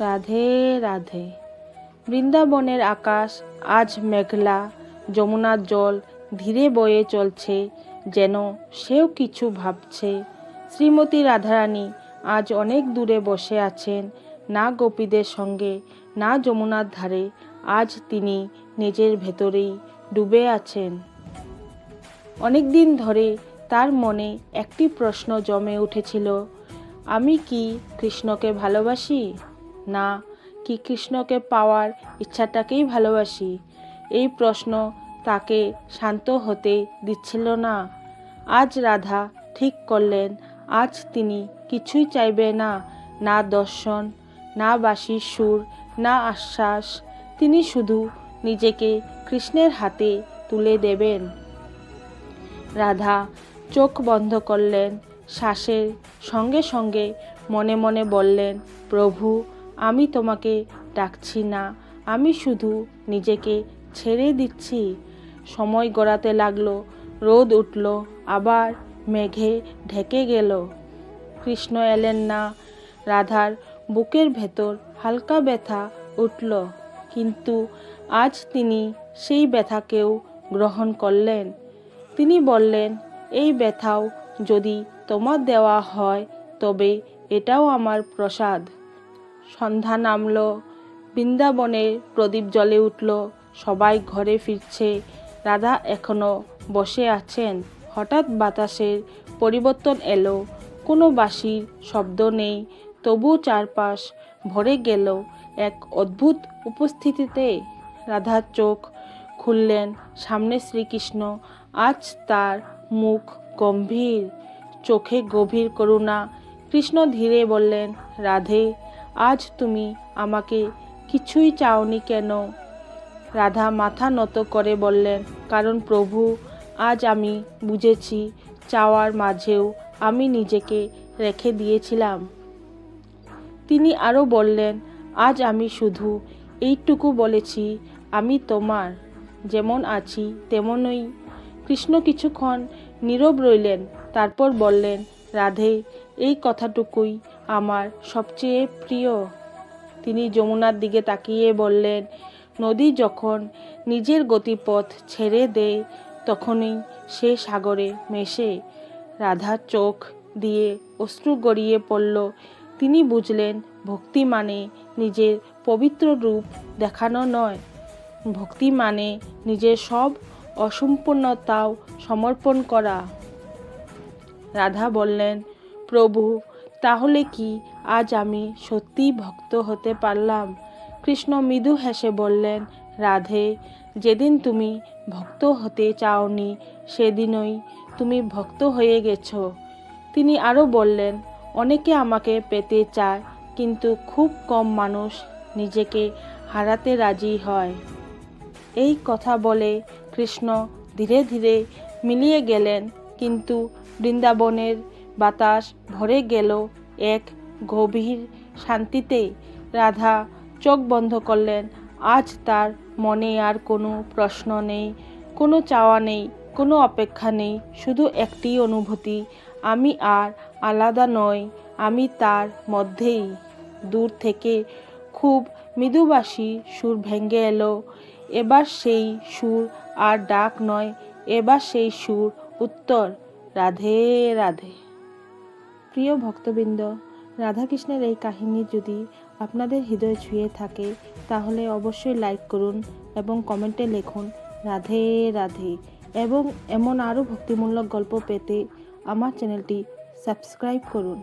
রাধে রাধে। বৃন্দাবনের আকাশ আজ মেঘলা, যমুনার জল ধীরে বয়ে চলছে, যেন সেও কিছু ভাবছে। শ্রীমতী রাধারানী আজ অনেক দূরে বসে আছেন, না গোপীদের সঙ্গে, না যমুনার ধারে। আজ তিনি নিজের ভেতরেই ডুবে আছেন। অনেক দিন ধরে তার মনে একটি প্রশ্ন জমে উঠেছিল, আমি কি কৃষ্ণকে ভালোবাসি? না কি কৃষ্ণকে পাওয়ার ইচ্ছাটাকেই ভালোবাসি? এই প্রশ্ন তাকে শান্ত হতে দিচ্ছিল না। আজ রাধা ঠিক করলেন, আজ তিনি কিছুই চাইবে না না দর্শন, না বাসির সুর, না আশ্বাস। তিনি শুধু নিজেকে কৃষ্ণের হাতে তুলে দেবেন। রাধা চোখ বন্ধ করলেন, শ্বাসের সঙ্গে সঙ্গে মনে মনে বললেন, প্রভু আমি তোমাকে ডাকছি না। আমি শুধু নিজেকে ছেড়ে দিচ্ছি। সময় গড়াতে লাগল, রোদ উঠল, আবার মেঘে ঢেকে গেল। কৃষ্ণ এলেন না। রাধার বুকের ভেতর হালকা ব্যথা উঠল। কিন্তু আজ তিনি সেই ব্যথাকেও গ্রহণ করলেন। তিনি বললেন, এই ব্যথাও যদি তোমার দেওয়া হয়, তবে এটাও আমার প্রসাদ। সন্ধ্যা নামল। বৃন্দাবনের প্রদীপ জ্বলে উঠল। সবাই ঘরে ফিরছে। রাধা এখনও বসে আছেন। হঠাৎ বাতাসের পরিবর্তন এলো। কোনো বাঁশির শব্দ নেই। তবু চারপাশ ভরে গেল এক অদ্ভুত উপস্থিতিতে। রাধার চোখ খুললেন সামনে শ্রীকৃষ্ণ। আজ তার মুখ গম্ভীর, চোখে গভীর করুণা। কৃষ্ণ ধীরে বললেন, রাধে আজ তুমি আমাকে কিছুই চাওনি কেন? রাধা মাথা নত করে বললেন, কারণ প্রভু, আজ আমি বুঝেছি, চাওয়ার মাঝেও আমি নিজেকে রেখে দিয়েছিলাম। তিনি আরও বললেন, আজ আমি শুধু এইটুকু বলেছি, আমি তোমার যেমন আছি তেমনই। কৃষ্ণ কিছুক্ষণ নীরব রইলেন, তারপর বললেন, রাধে, এই কথাটুকুই আমার সবচেয়ে প্রিয়। তিনি যমুনার দিকে তাকিয়ে বললেন, নদী যখন নিজের গতিপথ ছেড়ে দেয়, তখনই সে সাগরে মেশে। রাধার চোখ দিয়ে অশ্রু গড়িয়ে পড়ল। তিনি বুঝলেন, ভক্তি মানে নিজের পবিত্র রূপ দেখানো নয়। ভক্তি মানে নিজের সব অসম্পূর্ণতাও সমর্পণ করা। রাধা বললেন, প্রভু তাহলে কি? আজ আমি সত্যিই ভক্ত হতে পারলাম। কৃষ্ণ মৃদু হেসে বললেন, রাধে, যেদিন তুমি ভক্ত হতে চাওনি, সেদিনই তুমি ভক্ত হয়ে গেছো। তিনি আরও বললেন, অনেকে আমাকে পেতে চায়, কিন্তু খুব কম মানুষ নিজেকে হারাতে রাজি হয়। এই কথা বলে কৃষ্ণ ধীরে ধীরে মিলিয়ে গেলেন, কিন্তু বৃন্দাবনের বাতাস ভরে গেল এক গভীর শান্তিতে। রাধা চোখ বন্ধ করলেন। আজ তার মনে আর কোনো প্রশ্ন নেই, কোনো চাওয়া নেই, কোনো অপেক্ষা নেই, শুধু একটি অনুভূতি, আমি আর আলাদা নই, আমি তার মধ্যেই। দূর থেকে খুব মৃদুবাসী সুর ভেঙে এলো, এবার সেই সুর আর ডাক নয়, এবার সেই সুর উত্তর, রাধে রাধে। প্রিয় ভক্তবৃন্দ, রাধাকৃষ্ণের এই কাহিনী যদি আপনাদের হৃদয় ছুঁয়ে থাকে, তাহলে অবশ্যই লাইক করুন এবং কমেন্টে লিখুন, রাধে রাধে। এবং এমন আরও ভক্তিমূলক গল্প পেতে আমার চ্যানেলটি সাবস্ক্রাইব করুন।